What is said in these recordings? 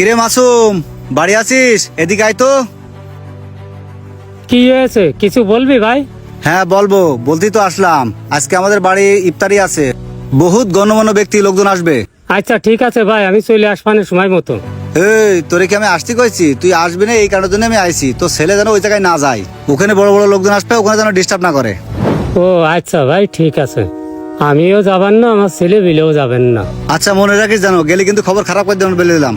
কিরে মাসুম বাড়ি আছিস? এদিকে আয় তো। কি হয়েছে? কিছু বলবি ভাই? হ্যাঁ বলব। বলতেই তো আসলাম। আজকে আমাদের বাড়ি ইফতারি আছে। বহুত গণ্যমান্য ব্যক্তি লোকজন আসবে। আচ্ছা ঠিক আছে ভাই আমি চলে আসবানের সময় মতো। এই তোরে কি আমি আসতে কইছি? তুই আসবি না এই কারণের জন্য আমি আইছি। তো ছেলে যেন ওই জায়গায় না যায়। ওখানে বড় বড় লোকজন আসবে ওখানে যেন ডিস্টার্ব না করে। ও আচ্ছা ভাই ঠিক আছে। আমিও যাবেন না আমার ছেলে বিলেও যাবেন না। আচ্ছা মনে রাখিস জানো গেলে কিন্তু খবর খারাপ করে দেবেন বলে দিলাম।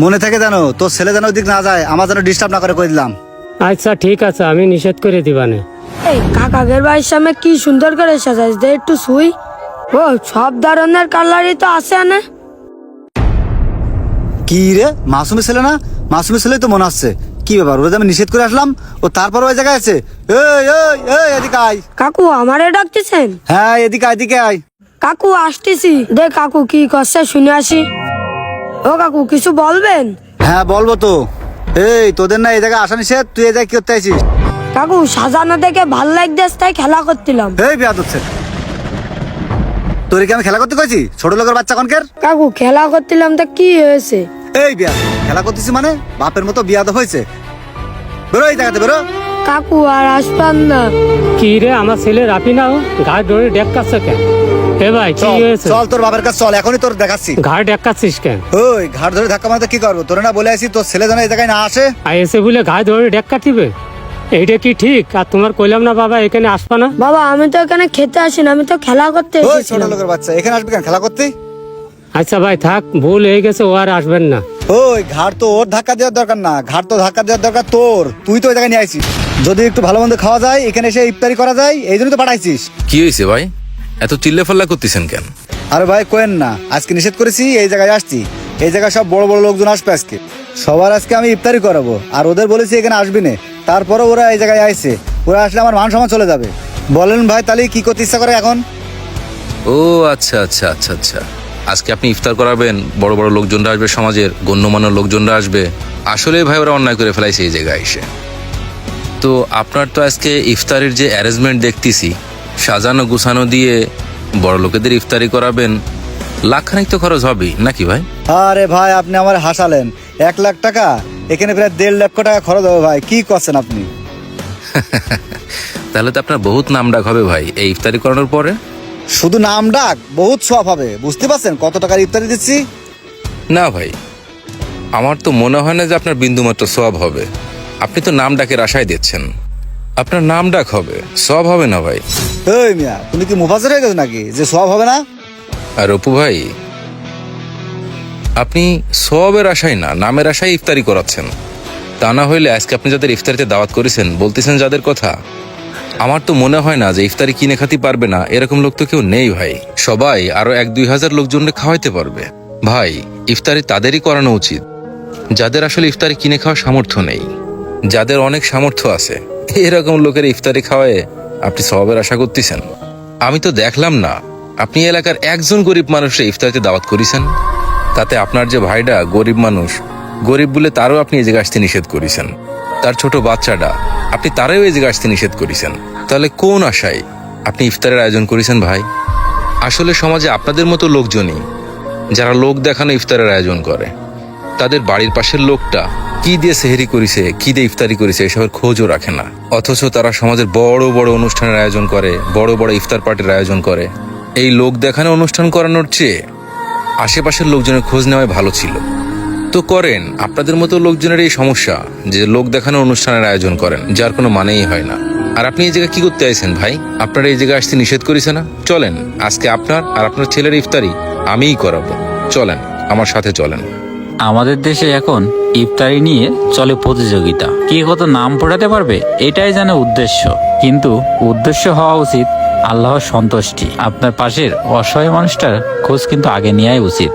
মনে থাকে জানো তোর ছেলে যেন ওদিক না যায় আমার যেন ডিস্টার্ব না করে কই দিলাম। আচ্ছা ঠিক আছে আমি নিষেধ করে দিবানে। এই কাকাদের বাড়ির সামনে কি সুন্দর করে সাজাইস দে একটু শুই। ও সব ধরনের কালারই তো আছে না। কি রে মাসুমের ছেলে না? মাসুমের ছেলেই তো মনে হচ্ছে কি ব্যাপার ওরা আমি নিষেধ করে আসলাম? ও তারপর ওই জায়গায় আছে? এই এই এই এদিকে আয়। কাকু আমারে ডাকতেছেন? হ্যাঁ এদিকে আয়, এদিকে আয়। কাকু আসতেছি। দে কাকু কি করছে শুনে আসি। ও কাকু কিছু বলবেন? হ্যাঁ বলব তো। এই তোদের না এই জায়গায় আসা নিষেধ? তুই এই জায়গায় কি করতে আছিস কাকু সাজানো দেখে ভালো লাগতেছে তাই খেলা করছিলাম। এই বিয়াদ হচ্ছে। তোর কি আমি খেলা করতে কইছি? ছোট লোকের বাচ্চা কনকের? কাকু খেলা করছিলাম তা কি হয়েছে? এই বিয়াদ খেলা করতেছি মানে? বাপের মতো বিয়াদ হয়েছে। বেরো এই জায়গাতে বেরো। কাকু আর আসবেন না। কি রে আমার ছেলে রাপি না ঘাড় ধরে ডেকাচ্ছে কেন? এ ভাই কি চল হয়েছে? চল তোর বাবার কাছে চল এখনই তোর দেখাচ্ছি। ঘাড় ডেকাচ্ছিস কেন? ওই ঘাট ধরে ধাক্কা মারতে কি করব? তোরে না বলে আসি তোর ছেলে যেন এই জায়গায় না আসে। আর এসে বলে ঘাড় ধরে ডেক কাটিবে এইটা কি ঠিক? আর তোমার কইলাম না বাবা এখানে আসবা না? বাবা আমি তো এখানে খেতে আসি না আমি তো খেলা করতে ওই ছোট এসেছিলাম লোকের বাচ্চা এখানে আসবে কেন? খেলা করতে? আচ্ছা ভাই থাক ভুল হয়ে গেছে ও আর আসবেন না। ওই ঘাট তো ওর ধাক্কা দেওয়ার দরকার না ঘাট তো ধাক্কা দেওয়ার দরকার তোর। তুই তো ওই জায়গায় নিয়ে আইছিস। যদি একটু ভালো মন্দ খাওয়া যায় এখানে এসে ইফতারি করা যায় এই জন্য তো পাঠাইছিস। কি হয়েছে ভাই? এত চিল্লে ফাল্লা করতেছেন কেন? আরে ভাই কোয়েন না। আজকে নিষেধ করেছি এই জায়গায় আসছি। এই জায়গায় সব বড় বড় লোকজন আসবে আজকে। সবার আজকে আমি ইফতারি করাবো। আর ওদের বলেছি এখানে আসবি না। তারপরে ওরা এই জায়গায় আইছে। ওরা আসলে আমার মান সম্মান চলে যাবে। বলেন ভাই তাহলে কি করতে ইচ্ছা করে এখন? ও আচ্ছা আচ্ছা আচ্ছা আচ্ছা। আজকে আপনি ইফতার করাবেন বড় বড় লোকজনরা আসবে সমাজের গণ্যমান্য লোকজনরা আসবে। আসলে ভাই ওরা অন্যায় করে ফেলাইছে এই জায়গায় এসে। তো আপনার তো আজকে ইফতারের যে অ্যারেঞ্জমেন্ট দেখতেছি সাজানো গুছানো দিয়ে বড় লোকেদের ইফতারি করাবেন লাখখানিক তো খরচ হবেই নাকি ভাই? আরে ভাই আপনি আমার হাসালেন। এক লাখ টাকা এখানে প্রায় দেড় লক্ষ টাকা খরচ হবে ভাই কি করছেন আপনি? তাহলে তো আপনার বহুত নাম ডাক হবে ভাই এই ইফতারি করানোর পরে? শুধু নাম ডাক বহুত সব হবে বুঝতে পারছেন কত টাকার ইফতারি দিচ্ছি? না ভাই আমার তো মনে হয় না যে আপনার বিন্দুমাত্র সব হবে। আপনি তো নাম ডাকের আশায় দিচ্ছেন। আপনার নাম ডাক হবে। সব হবে না ভাই। এই মিয়া তুমি কি মুফাজের হয়ে গেছো নাকি? যে সব হবে না? আর অপু ভাই আপনি সবের আশায় না নামের আশায় ইফতারি করাচ্ছেন। তা না হইলে আজকে আপনি যাদের ইফতারিতে দাওয়াত করেছেন বলতেছেন যাদের কথা। আমার তো মনে হয় না যে ইফতারি কিনে খাতে পারবে না এরকম লোক তো কেউ নেই ভাই। সবাই আরও এক দুই হাজার লোকজনকে খাওয়াইতে পারবে। ভাই ইফতারি তাদেরই করানো উচিত। যাদের আসলে ইফতারি কিনে খাওয়ার সামর্থ্য নেই। যাদের অনেক সামর্থ্য আছে। এরকম লোকের ইফতারি খাওয়ায় আপনি সবের আশা করতেছেন? আমি তো দেখলাম না। আপনি এলাকার একজন গরিব মানুষের ইফতারিতে দাওয়াত করেছেন। তাতে আপনার যে ভাইটা গরিব মানুষ, গরিব বলে তারও আপনি এই আসতে নিষেধ করেছেন। তার ছোট বাচ্চাটা, আপনি তারও এই আসতে নিষেধ করেছেন। তাহলে কোন আশায় আপনি ইফতারের আয়োজন করেছেন ভাই? আসলে সমাজে আপনাদের মতো লোকজনই, যারা লোক দেখানো ইফতারের আয়োজন করে, তাদের বাড়ির পাশের লোকটা কি দিয়ে সেহেরি করেছে, কি দিয়ে ইফতারি করেছে, এসবের খোঁজও রাখে না। অথচ তারা সমাজের বড় বড় অনুষ্ঠানের আয়োজন করে, বড় বড় ইফতার পার্টির আয়োজন করে। এই লোক দেখানো অনুষ্ঠান করানোর চেয়ে আশেপাশের লোকজনের খোঁজ নেওয়াই ভালো ছিল। তো করেন, আপনাদের মতো লোকজনের এই সমস্যা, যে লোক দেখানো অনুষ্ঠানের আয়োজন করেন, যার কোনো মানেই হয় না। আর আপনি এই জায়গায় কি করতে আইছেন ভাই? আপনারা এই জায়গায় আসতে নিষেধ করেছে না? চলেন, আজকে আপনার আর আপনার ছেলের ইফতারি আমিই করাবো। চলেন, আমার সাথে চলেন। আমাদের দেশে এখন ইফতারি নিয়ে চলে প্রতিযোগিতা। কে কত নাম পড়াতে পারবে, এটাই যেন উদ্দেশ্য। কিন্তু উদ্দেশ্য হওয়া উচিত আল্লাহর সন্তুষ্টি। আপনার পাশের অসহায় মানুষটার খোঁজ কিন্তু আগে নেওয়াই উচিত।